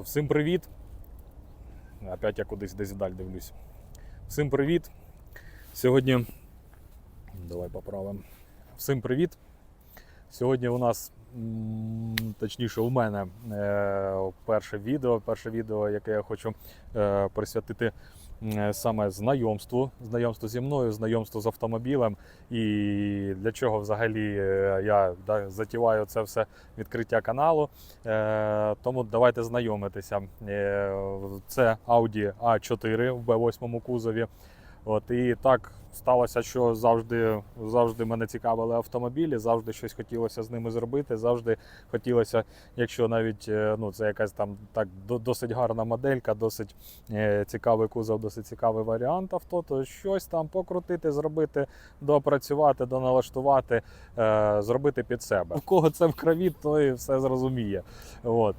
Всім привіт. Опять я кудись десь вдаль дивлюсь. Всім привіт. Сьогодні. Давай поправимо. Всім привіт. Сьогодні у нас, точніше, у мене е, перше відео, перше відео, яке я хочу е, присвятити саме знайомству, знайомству зі мною, знайомству з автомобілем. І для чого взагалі е, я да, затіваю це все відкриття каналу. Е, тому давайте знайомитися. Е, це Audi A4 в B8 кузові. От, і так сталося, що завжди, завжди мене цікавили автомобілі, завжди щось хотілося з ними зробити. Завжди хотілося, якщо навіть е, ну, це якась там так досить гарна моделька, досить е, цікавий кузов, досить цікавий варіант авто, то щось там покрутити, зробити, доопрацювати, доналаштувати, е, зробити під себе. У кого це в крові, той все зрозуміє. От.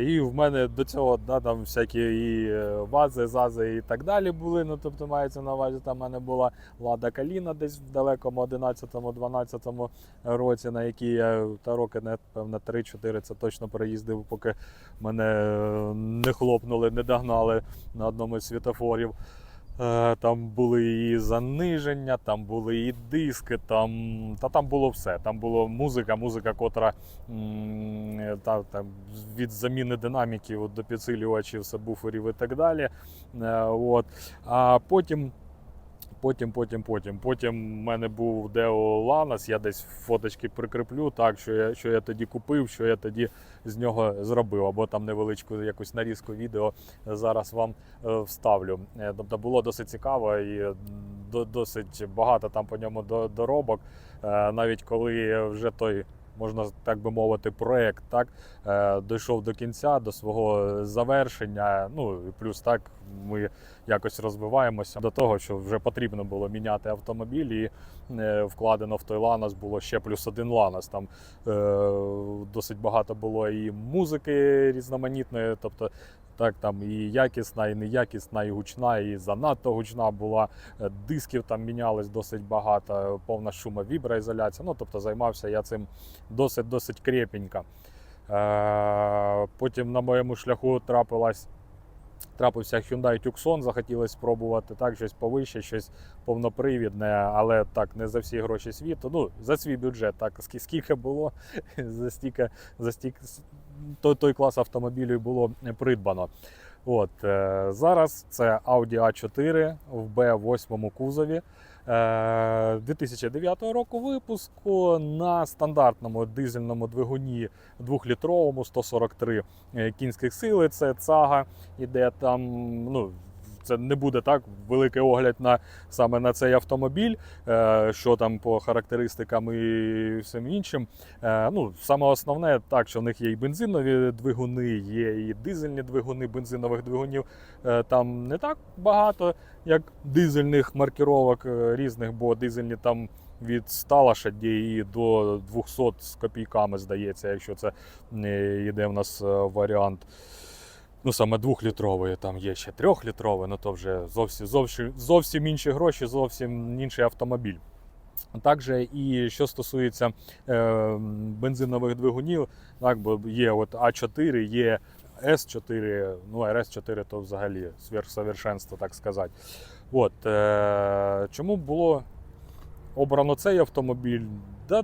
І в мене до цього да, там всякі і вази, зази і так далі були. Ну, тобто мається на увазі, там в мене була Лада Каліна десь в далекому 11-12 році, на якій я та роки, напевно, 3-4 це точно переїздив, поки мене е, не хлопнули, не догнали на одному із світофорів. Е, Там були і заниження, там були і диски, там, та там було все. Там була музика, музика, котра м, та, там, від заміни динаміків до підсилювачів, сабвуферів і так далі. Е, От. А потім. Потім, потім, потім. Потім в мене був Deo Lanos, я десь фоточки прикріплю, так, що я, що я тоді купив, що я тоді з нього зробив, або там невеличку якусь нарізку відео зараз вам е, вставлю. Е, Тобто було досить цікаво і до- досить багато там по ньому до- доробок. Е, Навіть коли вже той. Можна так би мовити, проект так е, дійшов до кінця, до свого завершення. Ну і плюс так ми якось розвиваємося до того, що вже потрібно було міняти автомобіль, і е, вкладено в той Ланос було ще плюс один Ланос. Там е, досить багато було і музики різноманітної, тобто. Так, там і якісна, і неякісна, і гучна, і занадто гучна була. Е, Дисків там мінялось досить багато, повна шума, віброізоляція. Ну, тобто займався я цим досить досить крепенько. Е, Потім на моєму шляху трапилась. Трапився Hyundai Tucson, захотілося спробувати так, щось повище, щось повнопривідне, але так не за всі гроші світу. Ну, за свій бюджет, так скільки було, за стільки, за стільки той, той клас автомобілів було придбано. От, е, зараз це Audi A4 в B8 кузові. Е, 2009 року випуску на стандартному дизельному двигуні 2-літровому 143 е, кінських сили. Це цага іде там. Ну, це не буде так великий огляд на саме на цей автомобіль, е, що там по характеристикам і всім іншим. Е, Ну, саме основне так, що в них є і бензинові двигуни, є і дизельні двигуни бензинових двигунів. Е, Там не так багато, як дизельних маркіровок різних, бо дизельні там від 100 лошадей до 200 з копійками, здається, якщо це йде в нас варіант. Ну, саме двохлітровий, там є ще трьохлітровий, ну то вже зовсім, зовсім, зовсім інші гроші, зовсім інший автомобіль. Також і що стосується е, бензинових двигунів, так, бо є от А4, є С4, ну РС4 то взагалі сверхсовершенство, так сказати. От, е, чому було обрано цей автомобіль? Да,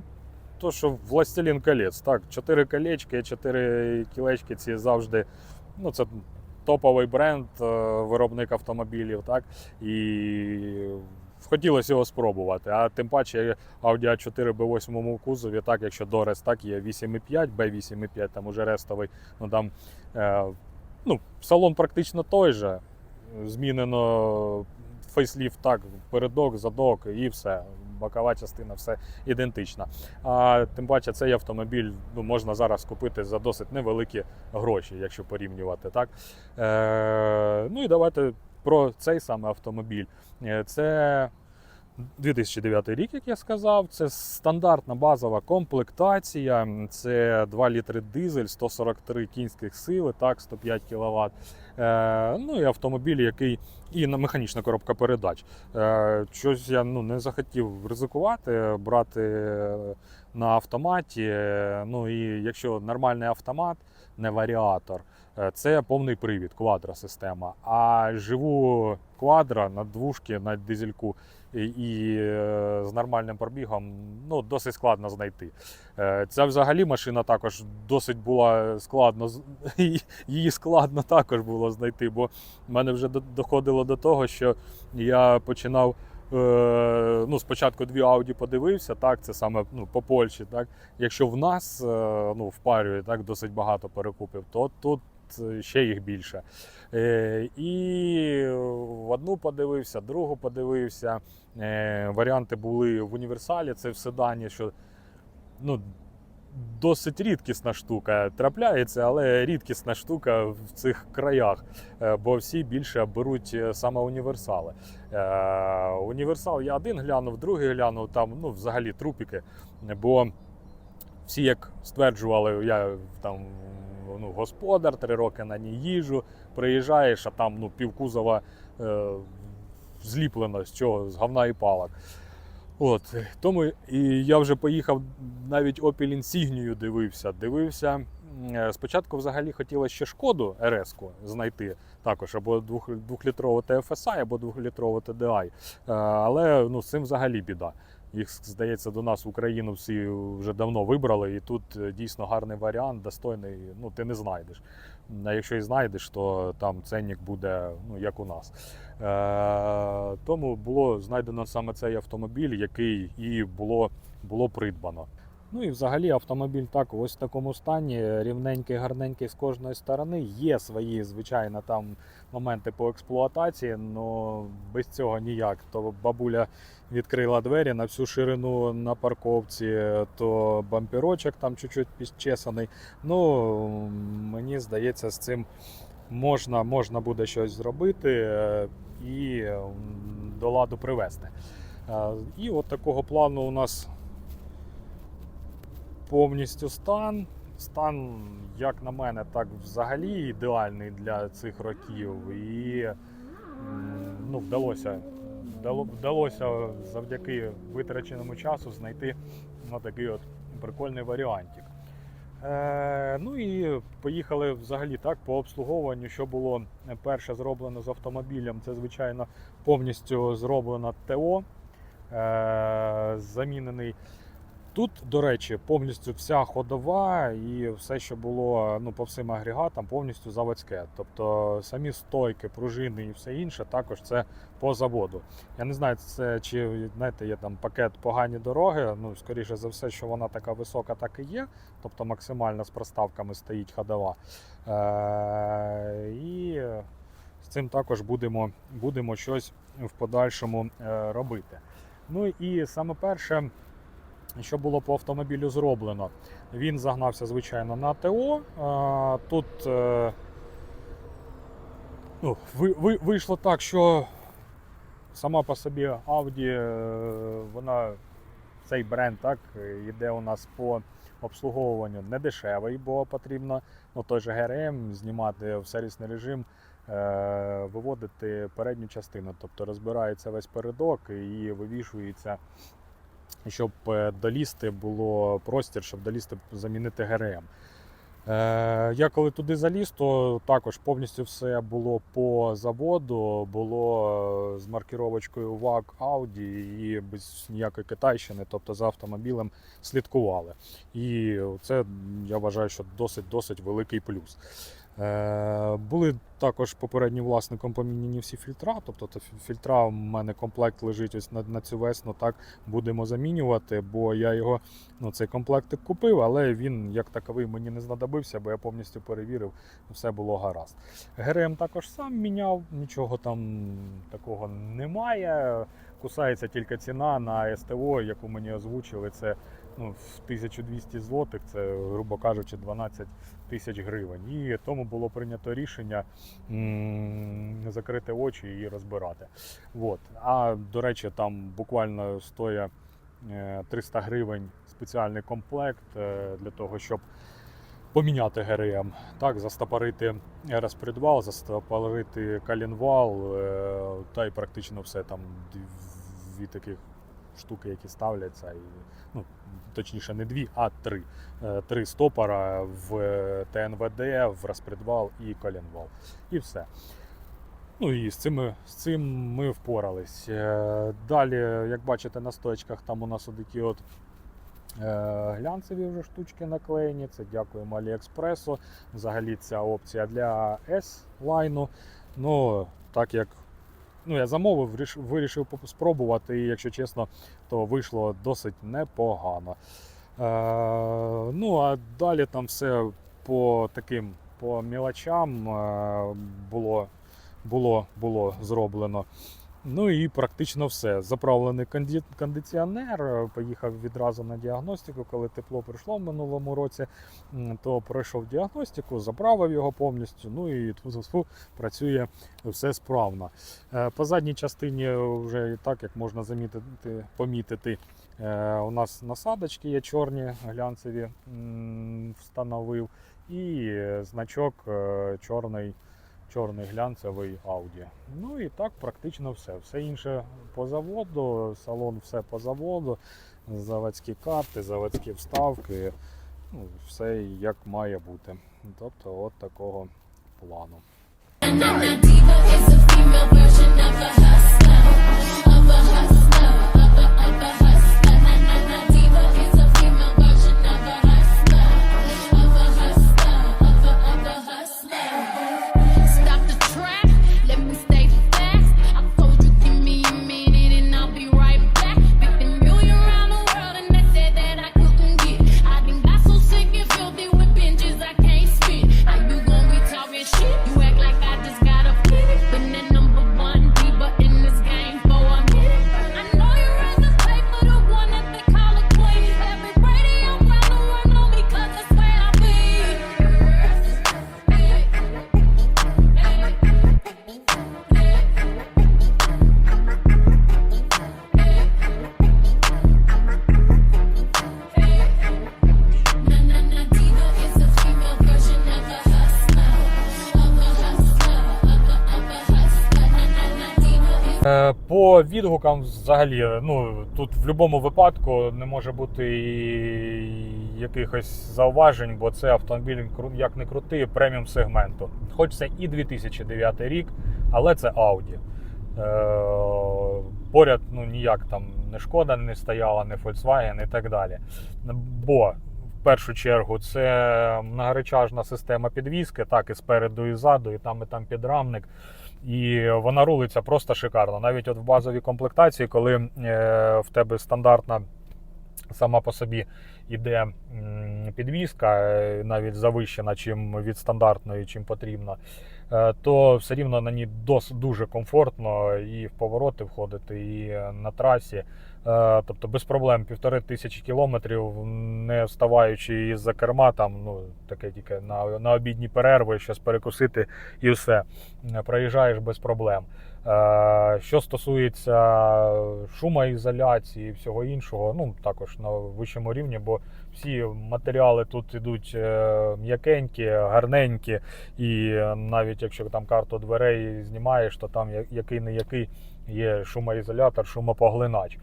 то, що Властелін колець, так, 4 колечки, 4 кілечки ці завжди. Ну, це топовий бренд, е, виробник автомобілів, так? І хотілося його спробувати. А тим паче Audi A4 B8 кузові, так, якщо дорес, так, є 8,5, B8,5, там уже рестовий. Ну, там, е, ну, салон практично той же. Змінено фейсліфт, так, передок, задок і все. Бокова частина, все ідентична. А тим паче цей автомобіль ну, можна зараз купити за досить невеликі гроші, якщо порівнювати. Так? Е, ну і давайте про цей саме автомобіль. Е, Це 2009 рік, як я сказав, це стандартна базова комплектація. Це 2 літри дизель, 143 кінських сили, так, 105 кВт. Е, ну і автомобіль, який і на механічна коробка передач. Е, щось я ну, не захотів ризикувати, брати на автоматі. Е, Ну і якщо нормальний автомат, не варіатор. Е, Це повний привід, квадросистема. А живу квадро на двушки, на дизельку і, і е, з нормальним пробігом ну, досить складно знайти. Е, Ця взагалі машина також досить була складно, її складно також було знайти, бо в мене вже доходило до того, що я починав. Ну, спочатку дві Audi подивився, так, це саме ну, по Польщі. Так. Якщо в нас ну, в парі так, досить багато перекупів, то тут ще їх більше. Е, І одну подивився, другу подивився. Е, Варіанти були в універсалі, це в седані, що ну, досить рідкісна штука. Трапляється, але рідкісна штука в цих краях, е, бо всі більше беруть саме універсали. Універсал я один глянув, другий глянув, там ну, взагалі трупіки. Бо всі, як стверджували, я там ну, господар, три роки на ній їжу, приїжджаєш, а там ну, півкузова е, зліплено з чого, з говна і палок. От, тому і я вже поїхав навіть Opel Insignia дивився. Дивився. е, Спочатку взагалі хотілося ще шкоду РС-ку знайти також, або двох- двохлітрову TFSI, або двохлітрову TDI. Але ну, з цим взагалі біда. Їх, здається, до нас в Україну всі вже давно вибрали, і тут е, дійсно гарний варіант, достойний, ну, ти не знайдеш. А якщо і знайдеш, то там ценник буде ну, як у нас. Е, тому було знайдено саме цей автомобіль, який і було, було придбано. Ну і взагалі автомобіль так ось в такому стані, рівненький, гарненький з кожної сторони. Є свої, звичайно, там моменти по експлуатації, але без цього ніяк. То бабуля відкрила двері на всю ширину на парковці, то бамперочок там чуть-чуть підчесаний. Ну, мені здається, з цим можна, можна буде щось зробити е, і до ладу привести. Е, І от такого плану у нас повністю стан. Стан, як на мене, так взагалі ідеальний для цих років. І ну, вдалося, вдалося завдяки витраченому часу знайти ну, такий от прикольний варіантик. Е, ну і поїхали взагалі так по обслуговуванню. Що було перше зроблено з автомобілем, це звичайно повністю зроблено ТО, е, замінений. Тут, до речі, повністю вся ходова і все, що було ну, по всім агрегатам, повністю заводське. Тобто самі стойки, пружини і все інше, також це по заводу. Я не знаю, це чи знаєте, є там пакет погані дороги. Ну, скоріше за все, що вона така висока, так і є. Тобто максимально з проставками стоїть ходова. Е- і з цим також будемо, будемо щось в подальшому е, робити. Ну і саме перше, що було по автомобілю зроблено, він загнався, звичайно, на ТО. Тут е, ну, ви, ви, вийшло так, що сама по собі Audi, е, вона цей бренд так, йде у нас по обслуговуванню. Не дешевий, бо потрібно ну, той же ГРМ знімати в сервісний режим, е, виводити передню частину, тобто розбирається весь передок і вивішується, щоб е, долізти було простір, щоб долізти замінити ГРМ. Е, Я коли туди заліз, то також повністю все було по заводу, було е, з маркіровочкою ВАГ Audi і без ніякої китайщини, тобто за автомобілем слідкували. І це я вважаю, що досить-досить великий плюс. Е, Були також попереднім власником поміняні всі фільтра. Тобто фі- фільтра в мене комплект лежить ось на, на цю весну. Так будемо замінювати, бо я його ну, цей комплектик купив, але він як таковий мені не знадобився, бо я повністю перевірив, все було гаразд. ГРМ також сам міняв, нічого там такого немає. Кусається тільки ціна на СТО, яку мені озвучили. Це ну, в 1200 злотих, це, грубо кажучи, 12 тисяч гривень. І тому було прийнято рішення закрити очі і розбирати. От. А до речі, там буквально стоїть е, 300 гривень спеціальний комплект е, для того, щоб поміняти ГРМ. Так, застопорити розпредвал, застопорити калінвал, е, та й практично все там дві таких штуки, які ставляться. І, ну, точніше, не дві, а три. Е, Три стопора в е, ТНВД, в розпредвал і коленвал. І все. Ну і з цим, з цим ми впорались. Е, Далі, як бачите, на стоечках там у нас такі от глянцеві вже штучки наклеєні. Це дякуємо Аліекспресу. Взагалі ця опція для S-лайну. Ну, так як ну, я замовив, вирішив спробувати, і якщо чесно, то вийшло досить непогано. Е, ну, а далі там все по таким по мілочам е, було, було, було зроблено. Ну і практично все. Заправлений кондиціонер, е, поїхав відразу на діагностику, коли тепло прийшло в минулому році, то пройшов діагностику, заправив його повністю. Ну і тфу-тфу-тфу, працює все справно. Е, По задній частині вже так, як можна замітити, помітити, е, у нас насадочки є чорні, глянцеві встановив, і значок чорний, чорний глянцевий Audi. Ну і так практично все. Все інше по заводу, салон все по заводу, заводські карти, заводські вставки, ну, все як має бути. Тобто от такого плану. Відгукам взагалі, ну тут в будь-якому випадку не може бути і якихось зауважень, бо це автомобіль як не крутий преміум сегменту. Хоч це і 2009 рік, але це Audi. Е, Поряд ну ніяк там не шкода не стояла, не Volkswagen і так далі. Бо в першу чергу це многоречажна система підвіски, так і спереду, і ззаду, і там, і там підрамник. І вона рулиться просто шикарно. Навіть от в базовій комплектації, коли е, в тебе стандартна сама по собі іде підвізка, е, навіть завищена, чим від стандартної, чим потрібно, то все рівно на ній дос, дуже комфортно і в повороти входити, і на трасі. Е, Тобто без проблем півтори тисячі кілометрів, не вставаючи із-за керма, там ну таке тільки на, на обідні перерви, щось перекусити і все. Е, Проїжджаєш без проблем. Е, Що стосується шумоізоляції і всього іншого, ну також на вищому рівні, бо всі матеріали тут ідуть е, м'якенькі, гарненькі, і е, навіть якщо там карту дверей знімаєш, то там який не який є шумоізолятор, шумопоглинач.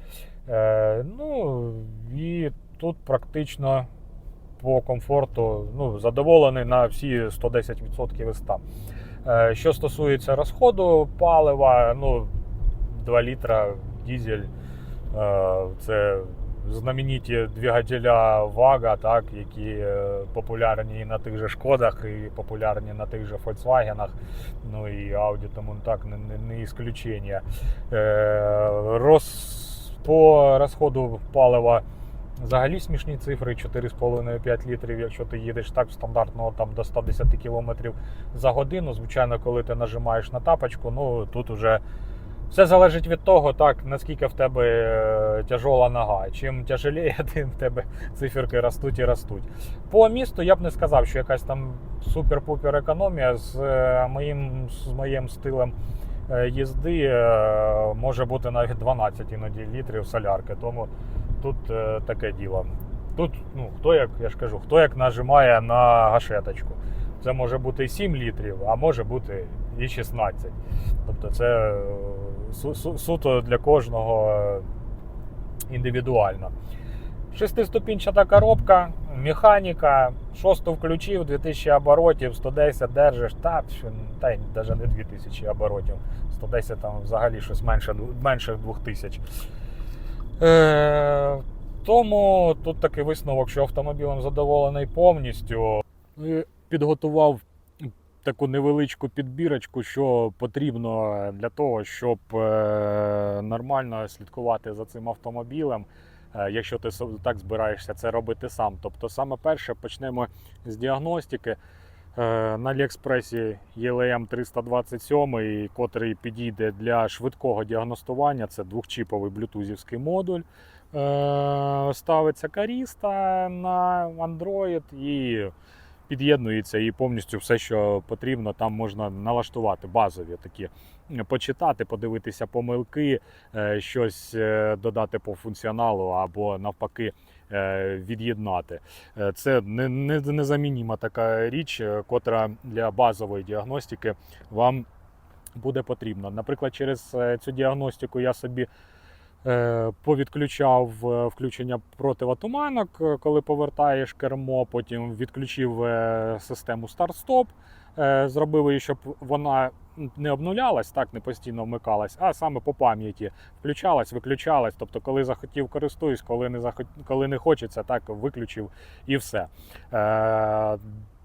Е, ну і тут практично по комфорту ну, задоволений на всі 110% із 100. Е, Що стосується розходу палива, ну 2 літра дізель це знамениті двигателя Вага, так, які е, популярні на тих же Шкодах, і популярні на тих же Volkswagen, ну і Audi, тому так не, не, не ісключення. Е, роз, по розходу палива Взагалі смішні цифри 4,5-5 літрів, якщо ти їдеш так стандартно там до 110 км за годину. Звичайно, коли ти нажимаєш на тапочку, ну тут уже все залежить від того, так наскільки в тебе е, тяжола нога. Чим тяжеліє, тим в тебе циферки ростуть і ростуть. По місту я б не сказав, що якась там супер-пупер економія з е, моїм, з моїм стилем е, їзди може бути навіть 12 іноді літрів солярки. Тому тут таке діло. Тут, ну, хто як, я ж кажу, хто як нажимає на гашеточку. Це може бути і 7 літрів, а може бути і 16. Тобто це су- су- суто для кожного індивідуально. Шестиступінчата коробка, механіка, шосту включив, 2000 оборотів, 110 держиш, та, та й навіть не 2000 оборотів. 110 там взагалі щось менше, менше 2000. Е, тому тут такий висновок, що автомобілем задоволений повністю. Підготував таку невеличку підбірочку, що потрібно для того, щоб е, нормально слідкувати за цим автомобілем. е, Якщо ти так збираєшся це робити сам. Тобто, саме перше почнемо з діагностики. Е, На Аліекспресі ELM 327, котрий підійде для швидкого діагностування. Це двохчіповий блютузівський модуль. Ставиться каріста на Android і під'єднується і повністю все, що потрібно, там можна налаштувати базові такі, почитати, подивитися помилки, е, щось е, додати по функціоналу або навпаки е, від'єднати. Це не- не- така річ, котра для базової діагностики вам буде потрібна. Наприклад, через цю діагностику я собі повідключав е, включення противотуманок, е, коли повертаєш кермо, потім відключив е, систему старт-стоп, е, зробив її, щоб вона не обнулялась, так не постійно вмикалась, а саме по пам'яті включалась, виключалась. Тобто, коли захотів користуюсь, коли не захот... коли не хочеться, так виключив і все.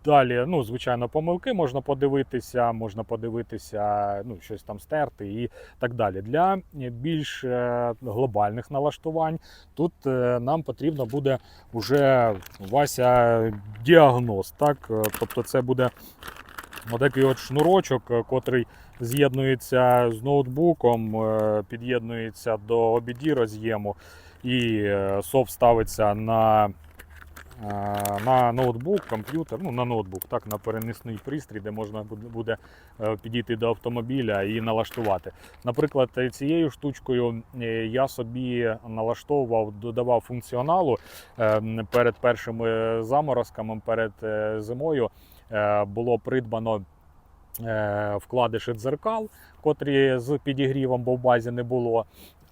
Е, Далі, ну, звичайно, помилки можна подивитися, можна подивитися, ну, щось там стерти і так далі. Для більш е, глобальних налаштувань тут е, нам потрібно буде вже Вася діагноз. Так? Е, Тобто це буде отакий от шнурочок, е, котрий з'єднується з ноутбуком, е, під'єднується до OBD роз'єму, і е, софт ставиться на е, на ноутбук, комп'ютер, ну на ноутбук, так, на перенесний пристрій, де можна буде- е, підійти до автомобіля і налаштувати. Наприклад, е, цією штучкою е, я собі налаштовував, додавав функціоналу е, перед першими заморозками, перед зимою було придбано. Вкладиші дзеркал, котрі з підігрівом, бо в базі не було.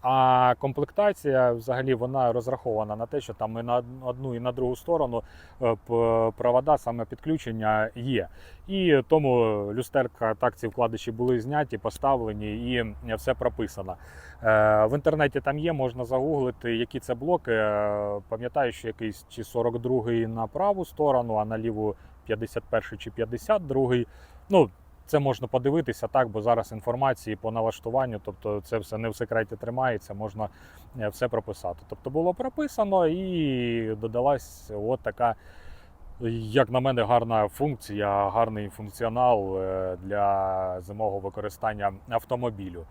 А комплектація взагалі вона розрахована на те, що там і на одну і на другу сторону е, провода саме підключення є. І тому люстерка так ці вкладиші були зняті, поставлені і все прописано. Е, В інтернеті там є, можна загуглити, які це блоки. Е, Пам'ятаю, що якийсь чи 42-й на праву сторону, а на ліву 51-й чи 52. Ну, це можна подивитися так, бо зараз інформації по налаштуванню, тобто це все не в секреті тримається, можна е, все прописати. Тобто було прописано і додалась от така, як на мене, гарна функція, гарний функціонал е, для зимового використання автомобілю.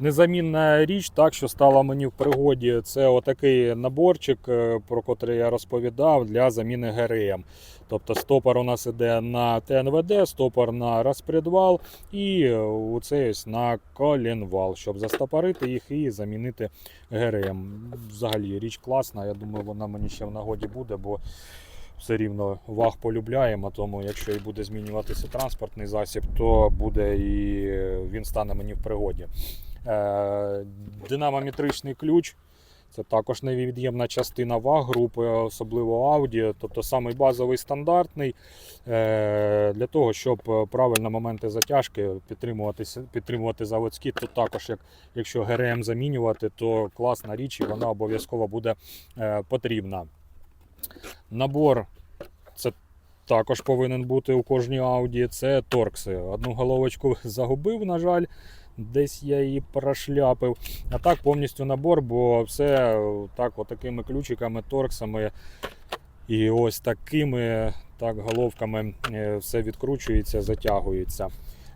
Незамінна річ, так що стала мені в пригоді, це отакий наборчик, е, про котрий я розповідав для заміни ГРМ. Тобто стопор у нас іде на ТНВД, стопор на розпредвал і оце ось на колінвал, щоб застопорити їх і замінити ГРМ. Взагалі річ класна. Я думаю, вона мені ще в нагоді буде, бо все рівно ваг полюбляємо. Тому якщо і буде змінюватися транспортний засіб, то буде і він стане мені в пригоді. Е, Динамометричний ключ. Це також невід'ємна частина ваг групи, особливо Audi, тобто самий базовий стандартний е, для того, щоб е, правильно моменти затяжки підтримуватися, підтримувати заводські, то також, як, якщо ГРМ замінювати, то класна річ і вона обов'язково буде потрібна. Набор це також повинен бути у кожній Audi. Це торкси. Одну головочку загубив, на жаль. Десь я її прошляпив. А так повністю набор, бо все так, отакими ключиками, торксами і ось такими так, головками е, все відкручується, затягується.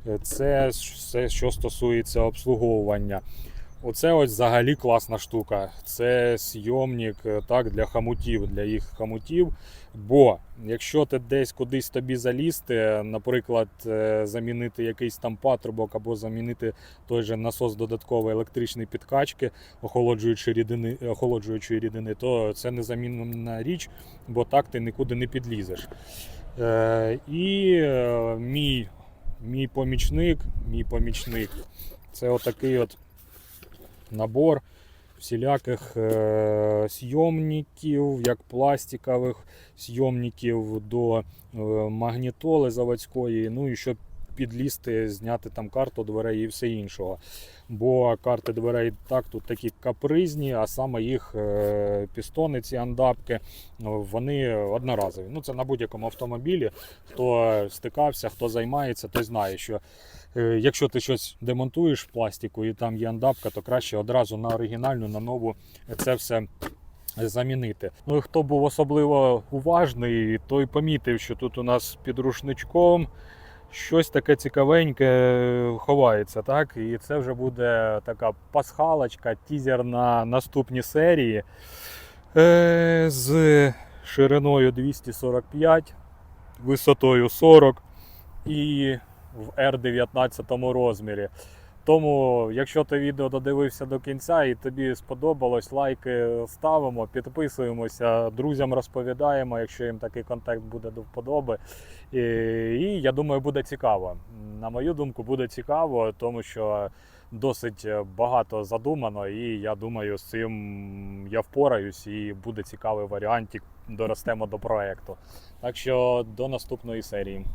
Е, Це все, що стосується обслуговування. Оце ось взагалі класна штука. Це сйомник е, так, для хамутів, для їх хамутів. Бо якщо ти десь кудись тобі залізти, наприклад, е, замінити якийсь там патрубок або замінити той же насос додаткової електричної підкачки, охолоджуючої рідини, охолоджуючої рідини, то це незамінна річ, бо так ти нікуди не підлізеш. Е, і е, мій, мій помічник, мій помічник це отакий от набор. всіляких е, сйомників, як пластикових сйомників до е, магнітоли заводської, ну і щоб підлізти, зняти там карту дверей і все іншого. Бо карти дверей так тут такі капризні, а саме їх е, пістони, ці андапки, вони одноразові. Ну це на будь-якому автомобілі. Хто стикався, хто займається, той знає, що якщо ти щось демонтуєш в пластику і там є андапка, то краще одразу на оригінальну, на нову це все замінити. Ну хто був особливо уважний, той помітив, що тут у нас під рушничком щось таке цікавеньке ховається, так? І це вже буде така пасхалочка, тізер на наступні серії е, з шириною 245, висотою 40 і в R19 розмірі. Тому, якщо ти відео додивився до кінця і тобі сподобалось, лайки ставимо, підписуємося, друзям розповідаємо, якщо їм такий контент буде до вподоби. І, і я думаю, буде цікаво. На мою думку, буде цікаво, тому що досить багато задумано, і я думаю, з цим я впораюсь і буде цікавий варіантик. Доростемо до проекту. Так що до наступної серії.